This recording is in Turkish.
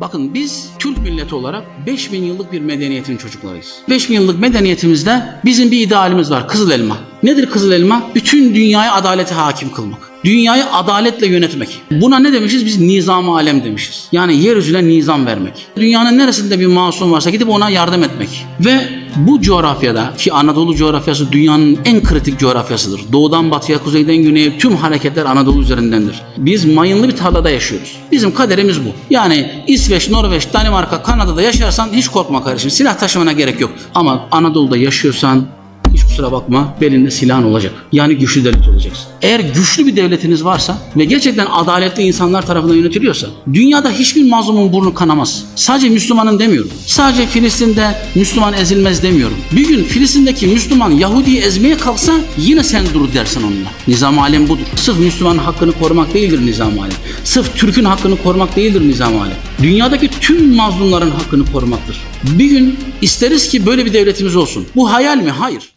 Bakın biz Türk milleti olarak 5000 yıllık bir medeniyetin çocuklarıyız. 5000 yıllık medeniyetimizde bizim bir idealimiz var. Kızıl elma. Nedir kızıl elma? Bütün dünyaya adalete hakim kılmak. Dünyayı adaletle yönetmek. Buna ne demişiz? Biz nizam alem demişiz. Yani yeryüzüne nizam vermek. Dünyanın neresinde bir masum varsa gidip ona yardım etmek. Ve bu coğrafyada ki Anadolu coğrafyası dünyanın en kritik coğrafyasıdır. Doğudan batıya, kuzeyden güneye tüm hareketler Anadolu üzerindendir. Biz mayınlı bir tarlada yaşıyoruz. Bizim kaderimiz bu. Yani İsveç, Norveç, Danimarka, Kanada'da yaşarsan hiç korkma kardeşim. Silah taşımana gerek yok. Ama Anadolu'da yaşıyorsan kusura bakma belinde silahın olacak. Yani güçlü devlet olacaksın. Eğer güçlü bir devletiniz varsa ve gerçekten adaletli insanlar tarafından yönetiliyorsa dünyada hiçbir mazlumun burnu kanamaz. Sadece Müslümanın demiyorum. Sadece Filistin'de Müslüman ezilmez demiyorum. Bir gün Filistin'deki Müslüman Yahudi'yi ezmeye kalksa yine sen dur dersin onunla. Nizam alem budur. Sırf Müslümanın hakkını korumak değildir nizam alem. Sırf Türk'ün hakkını korumak değildir nizam alem. Dünyadaki tüm mazlumların hakkını korumaktır. Bir gün isteriz ki böyle bir devletimiz olsun. Bu hayal mi? Hayır.